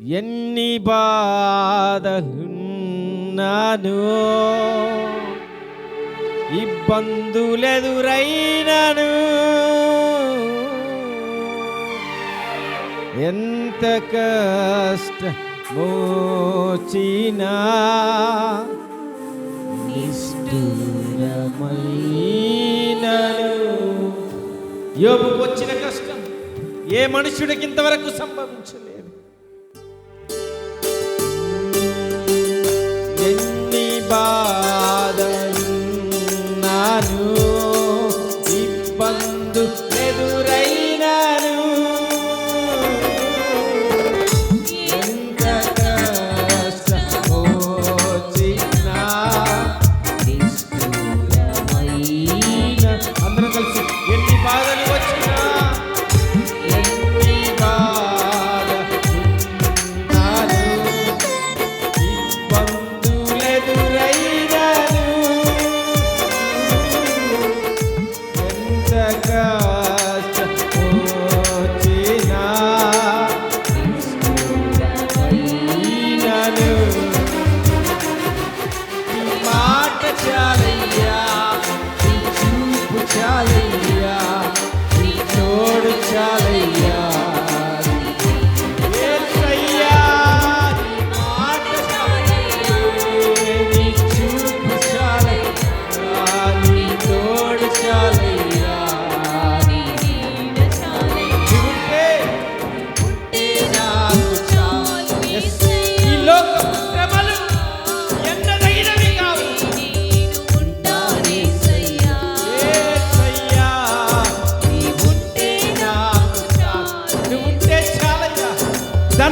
ఎన్ని బాధలున్నాను ఇబ్బందులెదురైనను ఎంత కష్ట మోచినా యోగుకు వచ్చిన కష్టం ఏ మనుషుడికి ఇంతవరకు సంభవించలేదు. బాధను నాను ఇబ్బందు ఎదురై Charlie.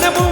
ஞானமும்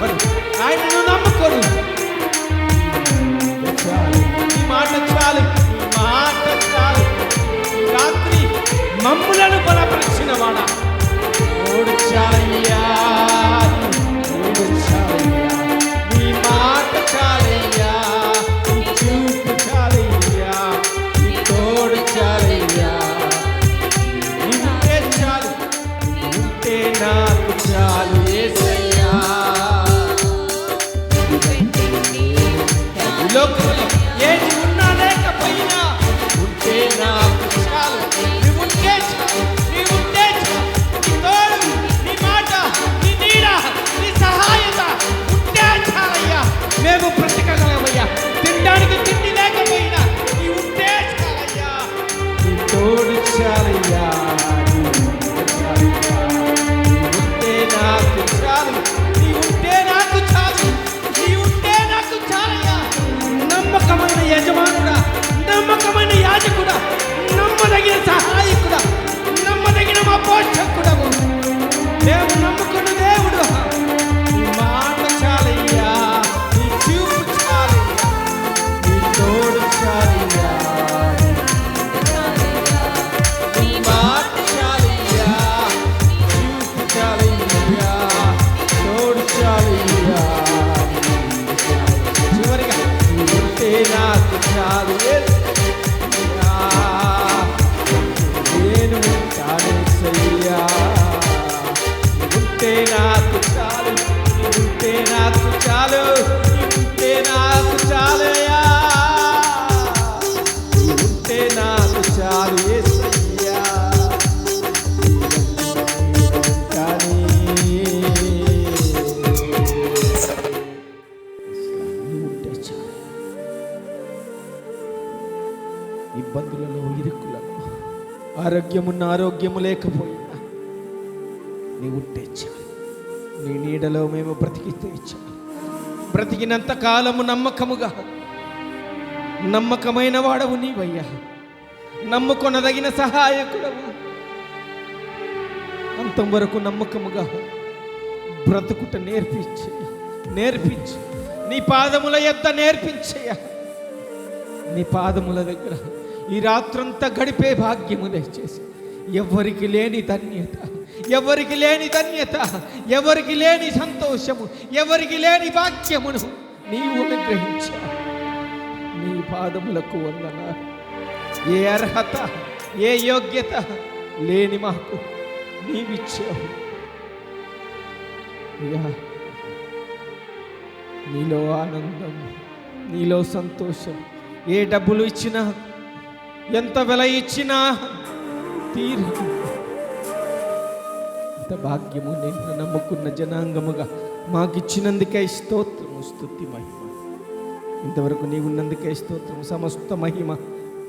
ಬನ್ನಿ. ಆಯ್ತು. నమ్మకమైన యజమానుడా నమ్మకమైన యాజకుడా నమ్మదగిన సహాయకుడా నమ్మదగిన మా పోషకుడము మేము నమ్ముకున్న దేవుడు ఇబ్బందులలో ఇరుకులలో ఆరోగ్యమున్న ఆరోగ్యము లేకపోయినా నీ ఉంటే చాలు. నీ నీడలో మేము బ్రతికితే చాలు బ్రతికినంత కాలము నమ్మకముగా. నమ్మకమైన వాడవు నీవయ్యా. నమ్ముకొనదగిన సహాయకుడవు. అంతం వరకు నమ్మకముగా బ్రతుకుట నేర్పించే. నేర్పించు. నీ పాదముల యొద్ద నేర్పించేయ. నీ పాదముల దగ్గర ఈ రాత్రంతా గడిపే భాగ్యము దయచేసి. ఎవరికి లేని ధన్యత. ఎవరికి లేని ధన్యత ఎవరికి లేని సంతోషము ఎవరికి లేని వాక్యమును నీవు అనుగ్రహించావు నీ పాదములకు వందన. ఏ అర్హత ఏ యోగ్యత లేని మాకు నీవిచ్చావు. నీలో ఆనందం నీలో సంతోషం. ఏ డబ్బులు ఇచ్చినా ఎంత వెల ఇచ్చినా తీరు ఇంత భాగ్యము నిన్ను నమ్ముకున్న జనాంగముగా మాకిచ్చినందుకే స్తోత్రము స్తుతి మహిమ. ఇంతవరకు నీవున్నందుకే స్తోత్రము సమస్త మహిమ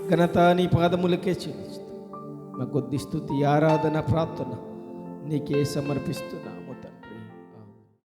ఘనత నీ పాదములకే చెల్లిస్తూ. మా కొద్ది స్థుతి ఆరాధన ప్రార్థన నీకే సమర్పిస్తున్నా.